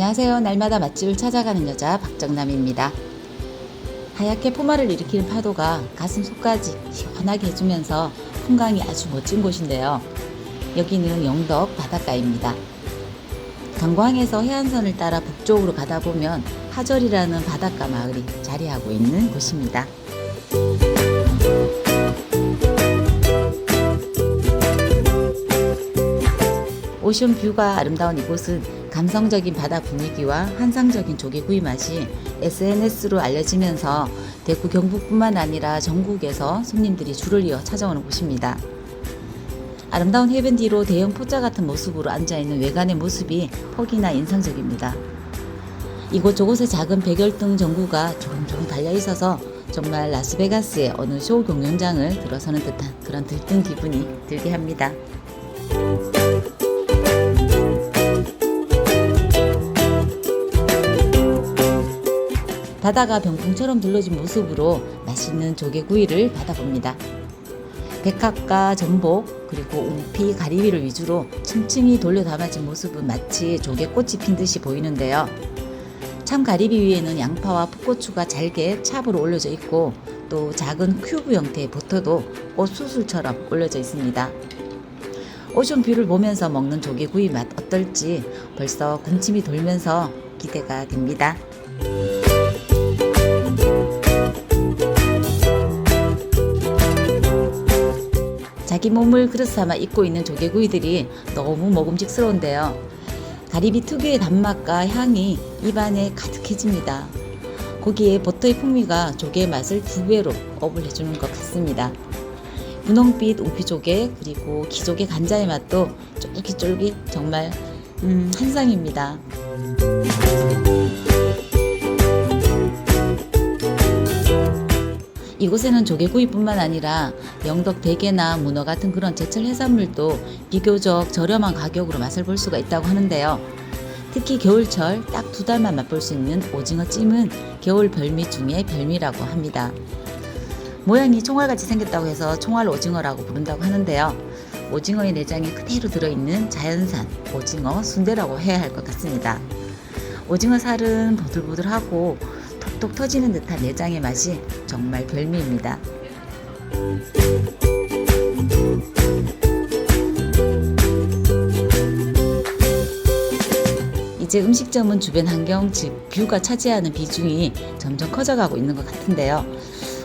안녕하세요. 날마다 맛집을 찾아가는 여자 박정남입니다. 하얗게 포마를 일으키는 파도가 가슴 속까지 시원하게 해주면서 풍광이 아주 멋진 곳인데요. 여기는 영덕 바닷가입니다. 강광에서 해안선을 따라 북쪽으로 가다 보면 하절이라는 바닷가 마을이 자리하고 있는 곳입니다. 오션 뷰가 아름다운 이곳은 감성적인 바다 분위기와 환상적인 조개구이 맛이 SNS로 알려지면서 대구 경북뿐만 아니라 전국에서 손님들이 줄을 이어 찾아오는 곳입니다. 아름다운 해변 뒤로 대형 포자 같은 모습으로 앉아있는 외관의 모습이 퍽이나 인상적입니다. 이곳저곳에 작은 백열등 전구가 조롱조롱 달려 있어서 정말 라스베가스의 어느 쇼 공연장을 들어서는 듯한 그런 들뜬 기분이 들게 합니다. 바다가 병풍처럼 둘러진 모습으로 맛있는 조개구이를 받아봅니다. 백합과 전복 그리고 우피, 가리비를 위주로 층층이 돌려 담아진 모습은 마치 조개꽃이 핀 듯이 보이는데요. 참 가리비 위에는 양파와 풋고추가 잘게 찹으로 올려져 있고 또 작은 큐브 형태의 버터도 옷수술처럼 올려져 있습니다. 오션 뷰를 보면서 먹는 조개구이 맛 어떨지 벌써 군침이 돌면서 기대가 됩니다. 자기 몸을 그릇 삼아 입고 있는 조개구이들이 너무 먹음직스러운데요. 가리비 특유의 단맛과 향이 입안에 가득해집니다. 거기에 버터의 풍미가 조개의 맛을 두 배로 업을 해주는 것 같습니다. 분홍빛 우피조개 그리고 기조개 간자의 맛도 쫄깃쫄깃 정말 음, 한상입니다. 이곳에는 조개구이뿐만 아니라 영덕 대게나 문어 같은 그런 제철 해산물도 비교적 저렴한 가격으로 맛을 볼 수가 있다고 하는데요. 특히 겨울철 딱 두 달만 맛볼 수 있는 오징어 찜은 겨울 별미 중에 별미라고 합니다. 모양이 총알같이 생겼다고 해서 총알 오징어라고 부른다고 하는데요. 오징어의 내장이 그대로 들어있는 자연산 오징어 순대라고 해야 할 것 같습니다. 오징어 살은 보들보들하고 톡톡 터지는 듯한 내장의 맛이 정말 별미입니다. 이제 음식점은 주변 환경, 즉 뷰가 차지하는 비중이 점점 커져가고 있는 것 같은데요.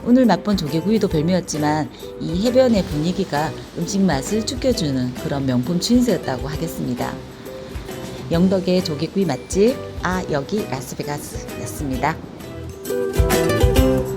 오늘 맛본 조개구이도 별미였지만 이 해변의 분위기가 음식 맛을 죽여주는 그런 명품 추인세였다고 하겠습니다. 영덕의 조개구이 맛집 아 여기 라스베가스였습니다. Música